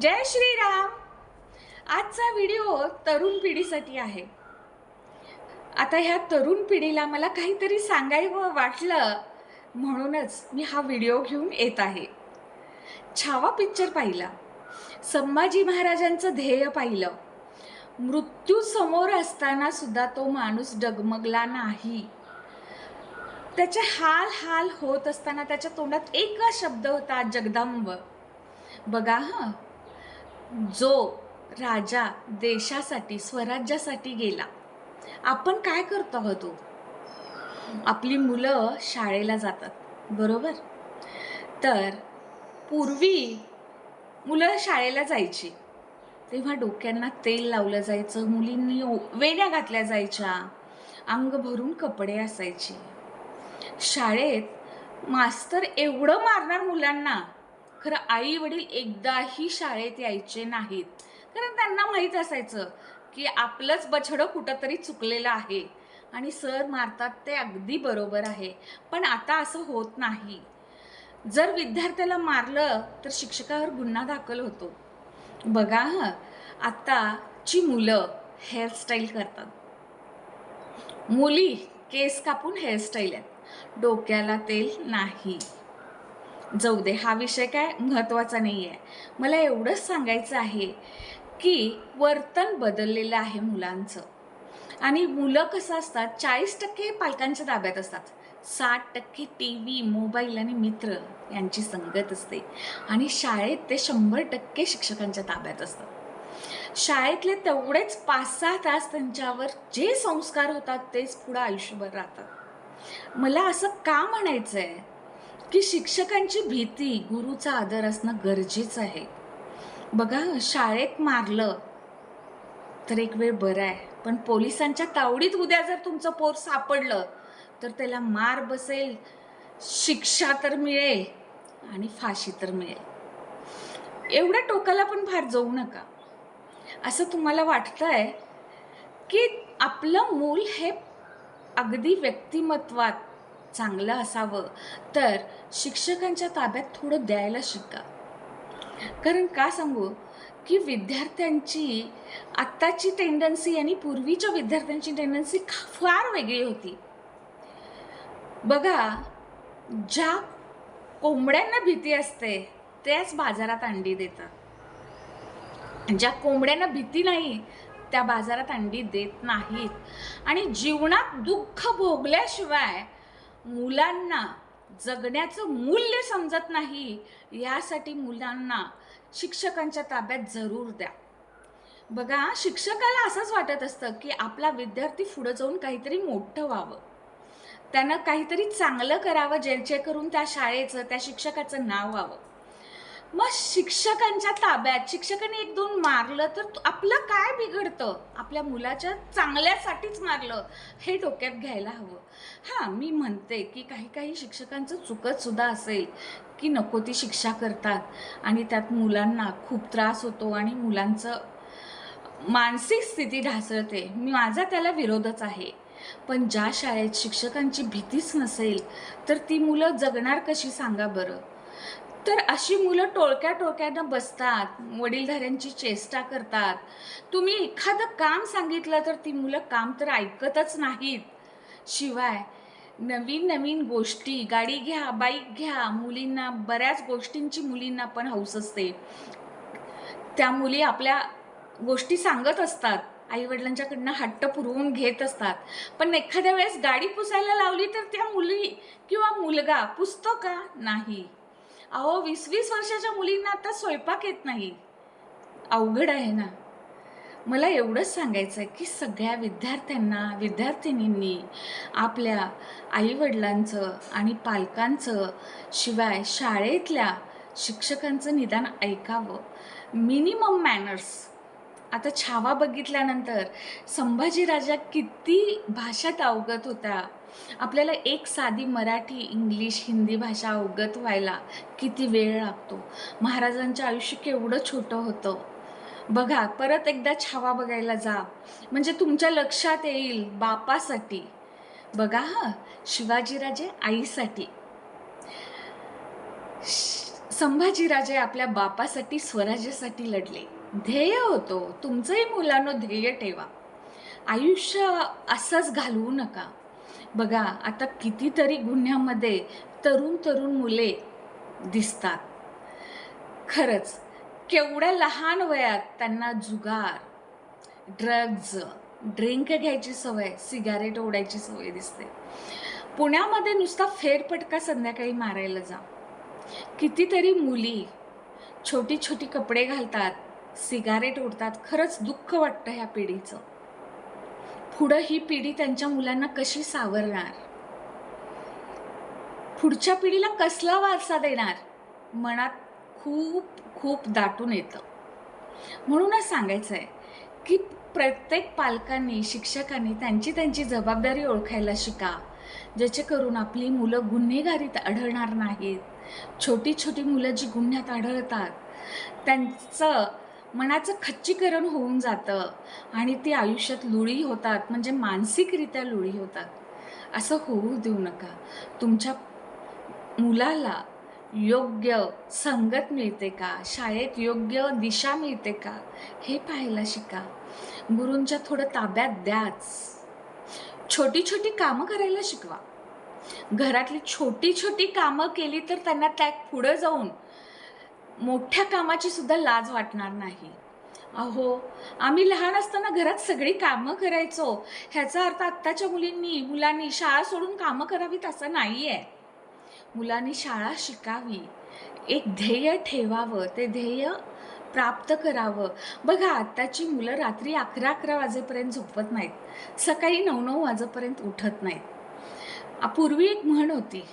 जय श्रीराम. आजचा व्हिडिओ तरुण पिढीसाठी आहे. आता ह्या तरुण पिढीला मला काहीतरी सांगायचं वाटलं म्हणूनच मी हा व्हिडिओ घेऊन येत आहे. छावा पिक्चर पाहिला. संभाजी महाराजांचं ध्येय पाहिलं. मृत्यू समोर असताना सुद्धा तो माणूस डगमगला नाही. त्याचे हाल हाल होत असताना त्याच्या तोंडात एकच शब्द होता जगदांब. बघा हां. जो राजा देशासाठी स्वराज्यासाठी गेला. आपण काय करतो आहोत तो आपली मुलं शाळेला जातात बरोबर? तर पूर्वी मुलं शाळेला जायची. तेव्हा डोक्यांना तेल लावलं जायचं मुलींनी वेण्या घातल्या जायच्या अंग भरून कपडे असायचे. शाळेत मास्तर एवढं मारणार मुलांना खरं आई वडील एकदाही शाळेत यायचे नाहीत. कारण त्यांना माहीत असायचं की आपलंच बछडं कुठंतरी चुकलेलं आहे. आणि सर मारतात ते अगदी बरोबर आहे. पण आता असं होत नाही. जर विद्यार्थ्याला मारलं तर शिक्षकावर गुन्हा दाखल होतो. बघा हं आत्ताची मुलं हेअरस्टाईल करतात. मुली केस कापून हेअरस्टाईल आहेत. डोक्याला तेल नाही. जाऊ दे हा विषय काय महत्त्वाचा नाही आहे मला एवढंच सांगायचं आहे की वर्तन बदललेलं आहे मुलांचं. आणि मुलं कसं असतात चाळीस टक्के पालकांच्या ताब्यात असतात. साठ टक्के टी व्ही मोबाईल आणि मित्र यांची संगत असते. आणि शाळेत ते शंभर टक्के शिक्षकांच्या ताब्यात असतात. शाळेतले तेवढेच पाच सहा तास त्यांच्यावर जे संस्कार होतात तेच पुढं आयुष्यभर राहतात. मला असं का म्हणायचं आहे की शिक्षकांची भीती गुरुचा आदर असणं गरजेचं आहे. बघा शाळेत मारलं तर एक वेळ बरं आहे. पण पोलिसांच्या तावडीत उद्या जर तुमचं पोर सापडलं तर त्याला मार बसेल शिक्षा तर मिळेल आणि फाशी तर मिळेल. एवढ्या टोकाला पण फार जाऊ नका. असं तुम्हाला वाटतं आहे की आपलं मूल हे अगदी व्यक्तिमत्वात चांगलं असावं. तर शिक्षकांच्या ताब्यात थोडं द्यायला शिका. कारण का सांगू? की विद्यार्थ्यांची आत्ताची टेंडन्सी आणि पूर्वीच्या विद्यार्थ्यांची टेंडन्सी फार वेगळी होती. बघा ज्या कोंबड्यांना भीती असते त्याच बाजारात अंडी देतात. ज्या कोंबड्यांना भीती नाही त्या बाजारात अंडी देत नाहीत. आणि जीवनात दुःख भोगल्याशिवाय मुलांना जगण्याचं मूल्य समजत नाही यासाठी मुलांना शिक्षकांच्या ताब्यात जरूर द्या. बघा शिक्षकाला असंच वाटत असतं की आपला विद्यार्थी पुढं जाऊन काहीतरी मोठं व्हावं. त्यानं काहीतरी चांगलं करावं जेणेकरून त्या शाळेचं त्या शिक्षकाचं नाव व्हावं. मग शिक्षकांच्या ताब्यात शिक्षकाने एक दोन मारलं तर तू- आपलं काय बिघडतं? आपल्या मुलाच्या चांगल्यासाठीच मारलं. हे डोक्यात घ्यायला हवं. हां मी म्हणते की काही काही शिक्षकांचं चुकतसुद्धा असेल की नको ती शिक्षा करतात आणि त्यात मुलांना खूप त्रास होतो आणि मुलांचं मानसिक स्थिती ढासळते. मी माझा त्याला विरोधच आहे. पण ज्या शाळेत शिक्षकांची भीतीच नसेल तर ती मुलं जगणार कशी सांगा बरं? तर अशी मुलं टोळक्या टोळक्यानं बसतात वडीलधाऱ्यांची चेष्टा करतात. तुम्ही एखादं काम सांगितलं तर ती मुलं काम तर ऐकतच नाहीत. शिवाय नवीन नवीन गोष्टी गाडी घ्या बाईक घ्या मुलींना बऱ्याच गोष्टींची मुलींना पण हौस असते. त्या मुली आपल्या गोष्टी सांगत असतात. आईवडिलांच्याकडनं हट्ट पुरवून घेत असतात. पण एखाद्या वेळेस गाडी पुसायला लावली तर त्या मुली किंवा मुलगा पुसतो का? नाही. अहो वीस वीस वर्षाच्या मुलींना आता स्वयंपाक येत नाही. अवघड आहे ना. मला एवढंच सांगायचं आहे की सगळ्या विद्यार्थ्यांना विद्यार्थिनींनी आपल्या आईवडिलांचं आणि पालकांचं शिवाय शाळेतल्या शिक्षकांचं निदान ऐकावं. Minimum manners. आता छावा बघितल्यानंतर संभाजीराजा किती भाषेत अवगत होता. आपल्याला एक साधी मराठी इंग्लिश हिंदी भाषा अवगत व्हायला किती वेळ लागतो. महाराजांचं आयुष्य केवढं छोटं होतं. बघा परत एकदा छावा बघायला जा. म्हणजे तुमच्या लक्षात येईल बापासाठी. बघा हा शिवाजीराजे आईसाठी. संभाजीराजे आपल्या बापासाठी स्वराज्यासाठी लढले. ध्येय होतो. तुमचंही मुलांनो ध्येय ठेवा. आयुष्य असंच घालवू नका. बघा आता कितीतरी गुन्ह्यामध्ये तरुण तरुण मुले दिसतात. खरंच केवढ्या लहान वयात त्यांना जुगार ड्रग्ज ड्रिंक घ्यायची सवय सिगारेट ओढायची सवय दिसते. पुण्यामध्ये नुसता फेरपटका संध्याकाळी मारायला जा. कितीतरी मुली छोटी छोटी कपडे घालतात सिगारेट ओढतात. खरंच दुःख वाटतं ह्या पिढीचं. पुढं ही पिढी त्यांच्या मुलांना कशी सावरणार? पुढच्या पिढीला कसला वारसा देणार? मनात खूप खूप दाटून येतं. म्हणूनच सांगायचं आहे की प्रत्येक पालकांनी शिक्षकांनी त्यांची त्यांची जबाबदारी ओळखायला शिका. ज्याचे करून आपली मुलं गुन्हेगारीत आढळणार नाहीत. छोटी छोटी मुलं जी गुन्ह्यात आढळतात त्यांचं मनाचं खच्चीकरण होऊन जातं आणि ती आयुष्यात लुळी होतात म्हणजे मानसिकरित्या लुळी होतात. असं होऊ देऊ नका. तुमच्या मुलाला योग्य संगत मिळते का? शाळेत योग्य दिशा मिळते का? हे पाहायला शिका. गुरूंच्या थोडं ताब्यात द्याच. छोटी छोटी कामं करायला शिकवा. घरातली छोटी छोटी कामं केली तर त्यांना त्या पुढं जाऊन मोठ्या कामाची सुद्धा लाज वाटणार नाही. अहो आम्ही लहान असताना घरात सगळी कामं करायचो. ह्याचा अर्थ आत्ताच्या मुलींनी मुलांनी शाळा सोडून कामं करावीत असं नाही आहे मुलांनी शाळा शिकावी. एक ध्येय ठेवावं ते ध्येय प्राप्त करावं. बघा आत्ताची मुलं रात्री अकरा अकरा वाजेपर्यंत झोपत नाहीत. सकाळी नऊ नऊ वाजेपर्यंत उठत नाहीत. पूर्वी एक म्हण होती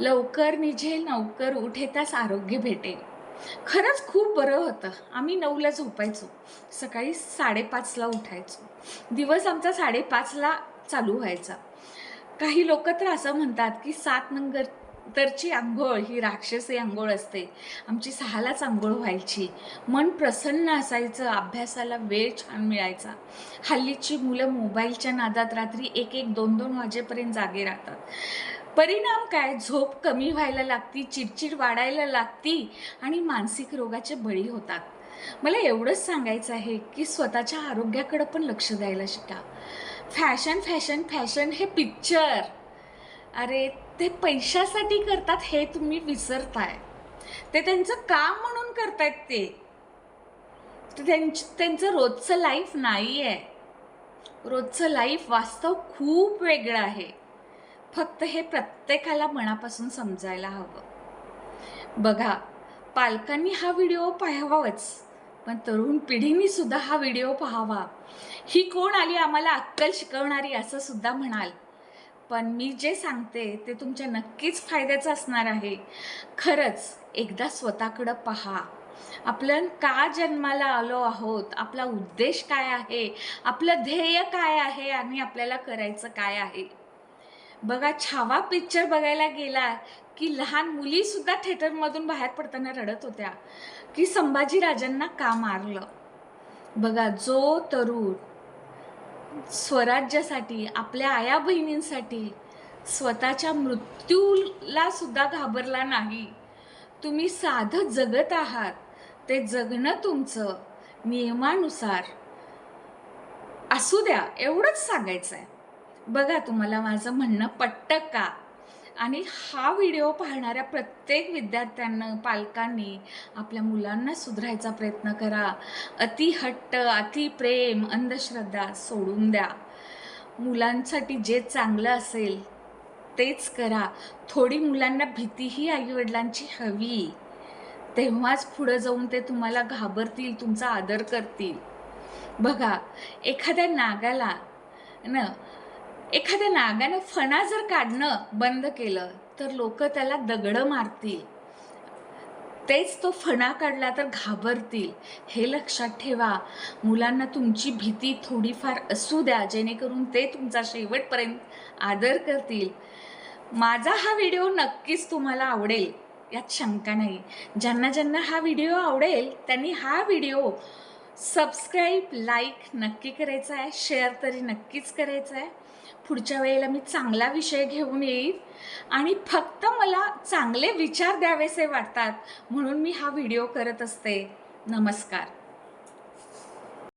लवकर निझेल नवकर उठे त्यास आरोग्य भेटेल. खरंच खूप बरं होतं. आम्ही नऊला झोपायचो. सकाळी साडेपाचला उठायचो. दिवस आमचा साडेपाचला चालू व्हायचा. काही लोक तर असं म्हणतात की सात नंबर तरची आंघोळ ही राक्षसी आंघोळ असते. आमची सहालाच आंघोळ व्हायची. मन प्रसन्न असायचं. अभ्यासाला वेळ छान मिळायचा. हल्लीची मुलं मोबाईलच्या नादात रात्री एक एक दोन दोन वाजेपर्यंत जागे राहतात. परिणाम काय? झोप कमी व्हायला लागती चिडचिड वाढायला लागती आणि मानसिक रोगाचे बळी होतात. मला एवढंच सांगायचं आहे की स्वतःच्या आरोग्याकडं पण लक्ष द्यायला शिका. फॅशन फॅशन फॅशन हे पिक्चर. अरे ते पैशासाठी करतात हे तुम्ही विसरताय. ते त्यांचं काम म्हणून करतायत ते. ते त्यांच त्यांचं रोजचं लाईफ नाही आहे रोजचं लाईफ वास्तव खूप वेगळं आहे. फक्त हे प्रत्येकाला मनापासून समजायला हवं. बघा पालकांनी हा व्हिडिओ पाहावाच पण तरुण पिढीने सुद्धा हा व्हिडिओ पाहावा. ही कोण आली आम्हाला अक्कल शिकवणारी असं सुद्धा म्हणाल. पण मी जे सांगते ते तुमच्या नक्कीच फायद्याचं असणार आहे. खरंच एकदा स्वतःकडं पहा. आपण का जन्माला आलो आहोत? आपला उद्देश काय आहे? आपलं ध्येय काय आहे? आणि आपल्याला करायचं काय आहे? बघा छावा पिक्चर बघायला गेला की लहान मुलीसुद्धा थिएटरमधून बाहेर पडताना रडत होत्या की संभाजीराजांना का मारलं? बघा जो तरुण स्वराज्यासाठी आपल्या आया बहिणींसाठी स्वतःच्या मृत्यूला सुद्धा घाबरला नाही. तुम्ही साधं जगत आहात ते जगणं तुमचं नियमानुसार. असू द्या एवढंच सांगायचं आहे बघा तुम्हाला माझं म्हणणं पटतं का? आणि हा व्हिडिओ पाहणाऱ्या प्रत्येक विद्यार्थ्यांना पालकांनी आपल्या मुलांना सुधारायचा प्रयत्न करा. अति हट्ट अति प्रेम अंधश्रद्धा सोडून द्या. मुलांसाठी जे चांगलं असेल तेच करा. थोडी मुलांना भीतीही आईवडिलांची हवी. तेव्हाच पुढं जाऊन ते तुम्हाला घाबरतील तुमचा आदर करतील. बघा एखाद्या नागाला न एखाद्या नागानं फणा जर काढणं बंद केलं तर लोक त्याला दगडं मारतील. तेच तो फणा काढला तर घाबरतील. हे लक्षात ठेवा मुलांना तुमची भीती थोडीफार असू द्या जेणेकरून ते तुमचा शेवटपर्यंत आदर करतील. माझा हा व्हिडिओ नक्कीच तुम्हाला आवडेल यात शंका नाही. ज्यांना ज्यांना हा व्हिडिओ आवडेल त्यांनी हा व्हिडिओ सबस्क्राईब लाईक नक्की करायचा आहे शेअर तरी नक्कीच करायचा आहे. पुढच्या वेळेला मी चांगला विषय घेऊन येईल. आणि फक्त मला चांगले विचार द्यावेसे वाटतात. म्हणून मी हा व्हिडिओ करत असते. नमस्कार.